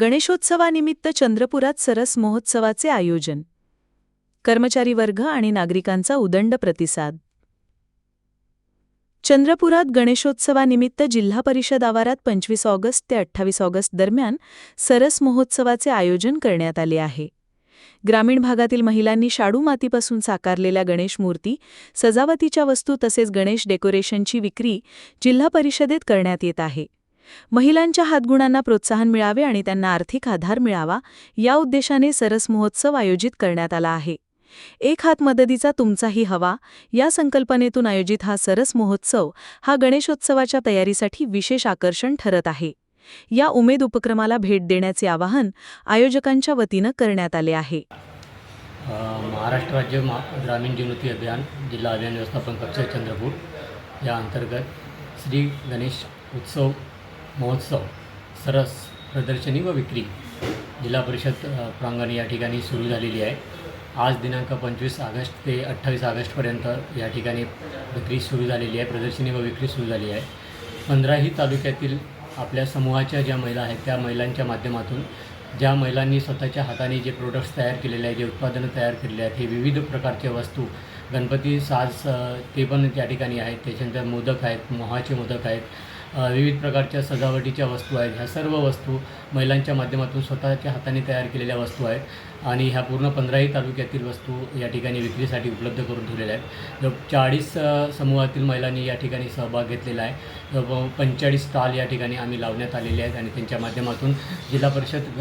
गणेशोत्सवानिमित्त चंद्रपुरात सरस महोत्सवाचे आयोजन. कर्मचारी वर्ग आणि नागरिकांचा उदंड प्रतिसाद. चंद्रपुरात गणेशोत्सवानिमित्त जिल्हा परिषद आवारात पंचवीस ऑगस्ट ते अठ्ठावीस ऑगस्ट दरम्यान सरस महोत्सवाचे आयोजन करण्यात आले आहे. ग्रामीण भागातील महिलांनी शाडू मातीपासून साकारलेल्या गणेश मूर्ती सजावतीच्या वस्तू तसेच गणेश डेकोरेशनची विक्री जिल्हा परिषदेत करण्यात येत आहे. महिलांच्या हातगुणांना प्रोत्साहन मिळावे आणि त्यांना आर्थिक आधार मिळावा या उद्देशाने सरस महोत्सव आयोजित करण्यात आला आहे. एक हात मदतीचा तुमचाही हवा या संकल्पनेतून आयोजित हा सरस महोत्सव हा गणेशोत्सवाच्या तयारीसाठी विशेष आकर्षण ठरत आहे. या उमेद उपक्रमाला भेट देण्याचे आवाहन आयोजकांच्या वतीनं करण्यात आले आहे. महाराष्ट्र राज्य ग्रामीण जीवनोन्नती अभियान जिल्हा अभियान व्यवस्थापन कक्ष चंद्रपूर या अंतर्गत श्री गणेश उत्सव महोत्सव सरस प्रदर्शनी व विक्री. जिल्हा परिषद प्रांगण या ठिकाणी सुरू झालेली आहे. आज दिनांक पंचवीस ऑगस्ट ते अठ्ठावीस ऑगस्टपर्यंत या ठिकाणी विक्री सुरू झालेली आहे प्रदर्शनी व विक्री सुरू झाली आहे. पंधराही तालुक्यातील आपल्या समूहाच्या ज्या महिला आहेत त्या महिलांच्या माध्यमातून ज्या महिलांनी स्वतःच्या हाताने जे प्रोडक्ट्स तयार केलेले आहेत जे उत्पादनं तयार केलेले आहेत हे विविध प्रकारच्या वस्तू गणपती साज ते पण त्या ठिकाणी आहेत. त्याच्यानंतर मोदक आहेत मोहाचे मोदक आहेत विविध प्रकारच्या सजावटीच्या वस्तू आहेत. ह्या सर्व वस्तू महिलांच्या माध्यमातून स्वतःच्या हाताने तयार केलेल्या वस्तू आहेत आणि ह्या पूर्ण पंधराही तालुक्यातील वस्तू या ठिकाणी विक्रीसाठी उपलब्ध करून ठेवलेल्या आहेत. जवळ चाळीस समूहातील महिलांनी या ठिकाणी सहभाग घेतलेला आहे. जवळ पंचेचाळीस स्टॉल या ठिकाणी आम्ही लावण्यात आलेले आहेत आणि त्यांच्या माध्यमातून जिल्हा परिषद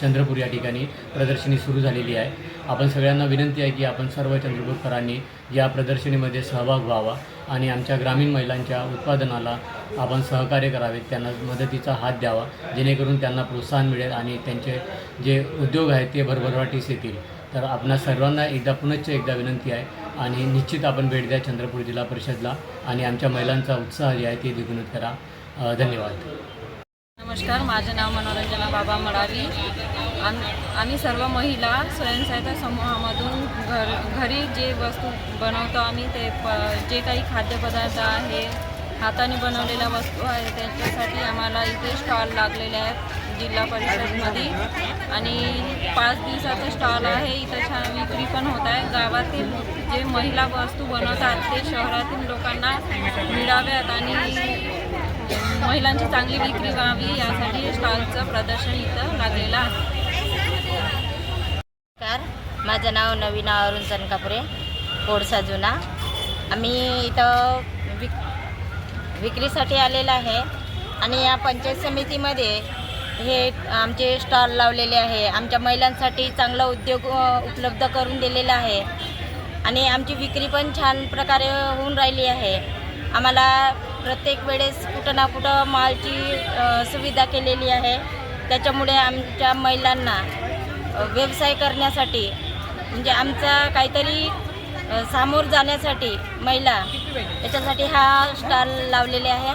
चंद्रपूर या ठिकाणी प्रदर्शनी सुरू झालेली आहे. आपण सगळ्यांना विनंती आहे की आपण सर्व चंद्रपूरकरांनी या प्रदर्शनीमध्ये सहभाग व्हावा. आणि आमच्या ग्रामीण महिलांच्या उत्पादनाला आपण सहकार्य करावे त्यांना मदतीचा हात द्यावा जेणेकरून त्यांना प्रोत्साहन मिळेल आणि त्यांचे जे उद्योग आहेत ते भरभराटीस येतील. तर आपणा सर्वांना एकदा पुनश्च एकदा विनंती आहे आणि निश्चित आपण भेट द्या चंद्रपूर जिल्हा परिषदला आणि आमच्या महिलांचा उत्साह जे आहे ते द्विगुणित करा. धन्यवाद. नमस्कार माझं नाव मनोरंजना बाबा मडावी. आम आम्ही सर्व महिला स्वयंसहायता समूहामधून घर घरी जे वस्तू बनवतो आम्ही ते प जे काही खाद्यपदार्थ आहे हाताने बनवलेल्या वस्तू आहे त्याच्यासाठी आम्हाला इथे स्टॉल लागलेले आहेत जिल्हा परिषदमध्ये. आणि पाच दिवसाचा स्टॉल आहे इथं छान विक्री पण होत आहे. गावातील जे महिला वस्तू बनवतात ते शहरातील लोकांना मिळाव्यात आणि महिलांची चांगली विक्री व्हावी यासाठी स्टॉलचं प्रदर्शन इथं लागलेलं आहे. नमस्कार माझं नाव नवीना अरुण चनकापुरे कोडसा जुना. आम्ही इथं विक विक्रीसाठी आलेलं आहे आणि या पंचायत समितीमध्ये हे आमचे स्टॉल लावलेले आहे. आमच्या महिलांसाठी चांगला उद्योग उपलब्ध करून दिलेला आहे. आणि आमची विक्री पण छान प्रकारे होऊन राहिली आहे. आम्हाला प्रत्येक वेळेस कुठं ना कुठं मालची सुविधा केलेली आहे. त्याच्यामुळे आमच्या महिलांना व्यवसाय करण्यासाठी म्हणजे आमचा काहीतरी सामोर जाण्यासाठी महिला त्याच्यासाठी हा स्टॉल लावलेले आहे.